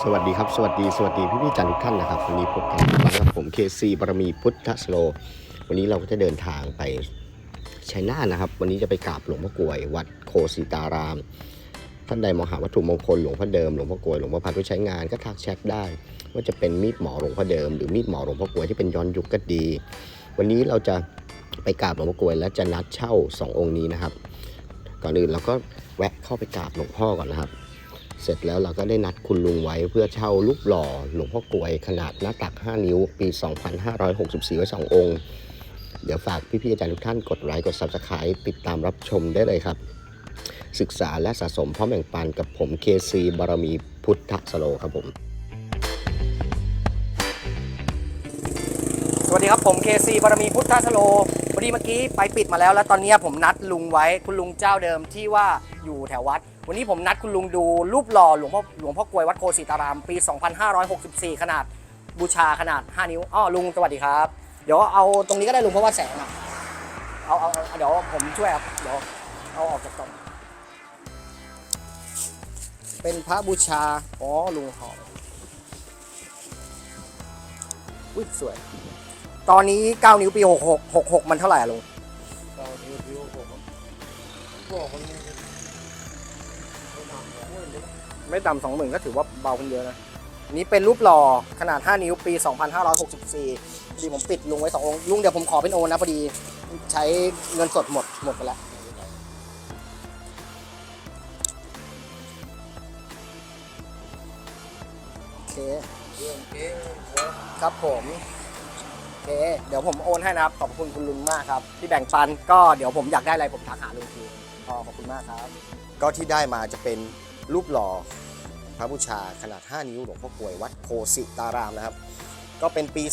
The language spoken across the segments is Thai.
สวัสดีครับ สวัสดี สวัสดีพี่พี่จันทุกท่านนะครับ วันนี้พบกันอีกครั้งกับผมเคซีบารมีพุทธสโล วันนี้เราก็จะเดินทางไปชัยนาทนะครับ วันนี้จะไปกราบหลวงพ่อกลวย วัดโคสิตาราม ท่านใดมองหาวัตถุมงคลหลวงพ่อเดิมหลวงพ่อกลวยหลวงพ่อพัดไว้ใช้งานก็ทักแชทได้ ว่าจะเป็นมีดหมอหลวงพ่อเดิมหรือมีดหมอหลวงพ่อกลวยที่เป็นย้อนยุคก็ดี วันนี้เราจะไปกราบหลวงพ่อกลวยและจะนัดเช่าสององค์นี้นะครับ ก่อนอื่นเราก็แวะเข้าไปกราบหลวงพ่อก่อนนะครับ เสร็จแล้วเราก็ได้นัดคุณลุงไว้เพื่อเช่ารูปหล่อหลวงพ่อกลวยขนาดหน้าตัก 5 นิ้ว ปี 2564 ไว้ 2 องค์ เดี๋ยวฝากพี่ๆอาจารย์ทุกท่านกดไลค์กด Subscribe ติดตามรับชมได้เลยครับ ศึกษาและสะสมพร้อมแบ่งปันกับผม KC บารมีพุทธสโลครับผมสวัสดีครับผมเคซีบารมีพุทธสโลพอดีเมื่อกี้ไปปิดมาแล้ว แล้วตอนนี้ผมนัดลุงไว้คุณลุงเจ้าเดิมที่ว่าอยู่แถววัด วันนี้ผมนัดคุณลุงดูรูปหล่อหลวงพ่อหลวงพ่อกลวยวัดโคสิตารามปี 2564 ขนาดบูชาขนาด 5 นิ้ว อ้อลุงสวัสดีครับ เดี๋ยวเอาตรงนี้ก็ได้ลุงเพราะว่าแสงอะเอาเอาเอาเดี๋ยวผมช่วยครับ เดี๋ยวเอาออกจากกล่องเป็นพระบูชา อ๋อลุงหอมอุ้ยสวย ตอนนี้ 9 นิ้วปี 66 66 มันเท่าไหร่อะลุงเราดิวดิวผมบอกมัน ไม่ต่ำสองหมื่นก็ถือว่าเบาขึ้นเยอะนะอันนี้เป็นรูปหล่อขนาด 5 นิ้วปี 2564พอดีผมปิดลุงไว้2องค์ลุงเดี๋ยวผมขอเป็นโอนนะพอดีใช้เงินสดหมดหมดไปแล้วโอเคครับผมโอเค เดี๋ยวผมโอนให้นะครับ ขอบคุณคุณลุงมากครับที่แบ่งปันก็เดี๋ยวผมอยากได้อะไรผมทักหาลุงทีก็ขอบคุณมากครับ ก็ที่ได้มาจะเป็น รูปหล่อพระบูชาขนาด 5 นิ้วหลวงพ่อกลวยวัดโคสิตารามนะครับ ก็เป็นปี 2564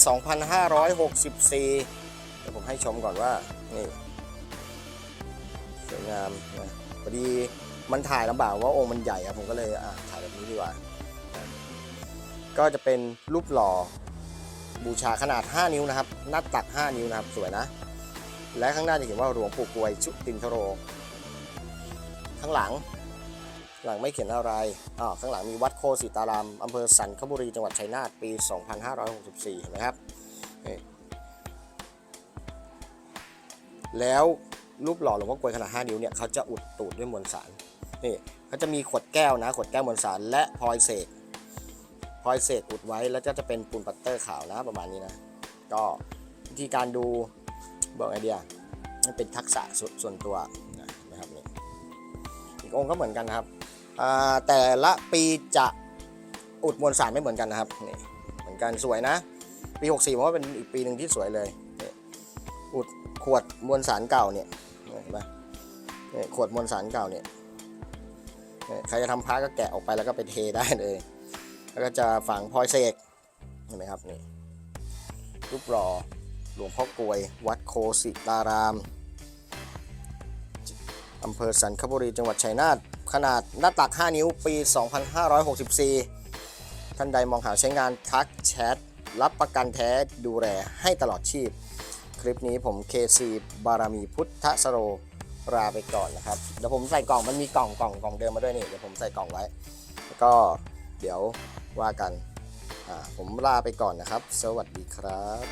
เดี๋ยวผมให้ชมก่อนว่า นี่ สวยงามนะพอดีมันถ่ายลำบากว่าองค์มันใหญ่อะผมก็เลยถ่ายแบบนี้ดีกว่า ก็จะเป็นรูปหล่อบูชาขนาด 5 นิ้วนะครับ หน้าตัก 5 นิ้วนะครับ สวยนะ และข้างหน้าจะเขียนว่าหลวงปู่กวยชุตินทโร ข้างหลัง หลังไม่เขียนอะไรอ๋อข้างหลังมีวัดโคสิตารามอำเภอสันคบุรีจังหวัดชัยนาทปี 2564เห็นไหมครับนี่แล้วรูปหล่อหลวงพ่อกลวยขนาด 5 นิ้วเนี่ยเขาจะอุดตูดด้วยมวลสารนี่เขาจะมีขวดแก้วนะขวดแก้วมวลสาร และพลอยเศษพลอยเศษอุดไว้แล้วก็จะเป็นปูนปัตเตอร์ขาวนะประมาณนี้นะ ก็วิธีการดูบอกไอเดียมันเป็นทักษะส่วนตัว อีกองค์ก็เหมือนกันนะครับแต่ละปีจะอุดมวลสารไม่เหมือนกันนะครับนี่เหมือนกันสวยนะ ปี 64ผมว่าเป็นอีกปีหนึ่งที่สวยเลยนี่อุดขวดมวลสารเก่าเนี่ยเห็นไหมนี่ขวดมวลสารเก่าเนี่ยนี่ใครจะทำพระก็แกะออกไปแล้วก็ไปเทได้เลย แล้วก็จะฝังพลอยเสกเห็นไหมครับนี่รูปหล่อหลวงพ่อกลวย วัดโคสิตาราม อำเภอสันคบุรีจังหวัดชัยนาทขนาดหน้าตัก 5 นิ้วปี 2564 ท่านใดมองหาใช้งานทักแชท รับประกันแท้ดูแลให้ตลอดชีพ คลิปนี้ผม KC บารมีพุทธสโรลาไปก่อนนะครับ เดี๋ยวผมใส่กล่องมันมีกล่องกล่องกล่องเดิมมาด้วยนี่ เดี๋ยวผมใส่กล่องไว้ แล้วก็เดี๋ยวว่ากัน ผมลาไปก่อนนะครับ สวัสดีครับ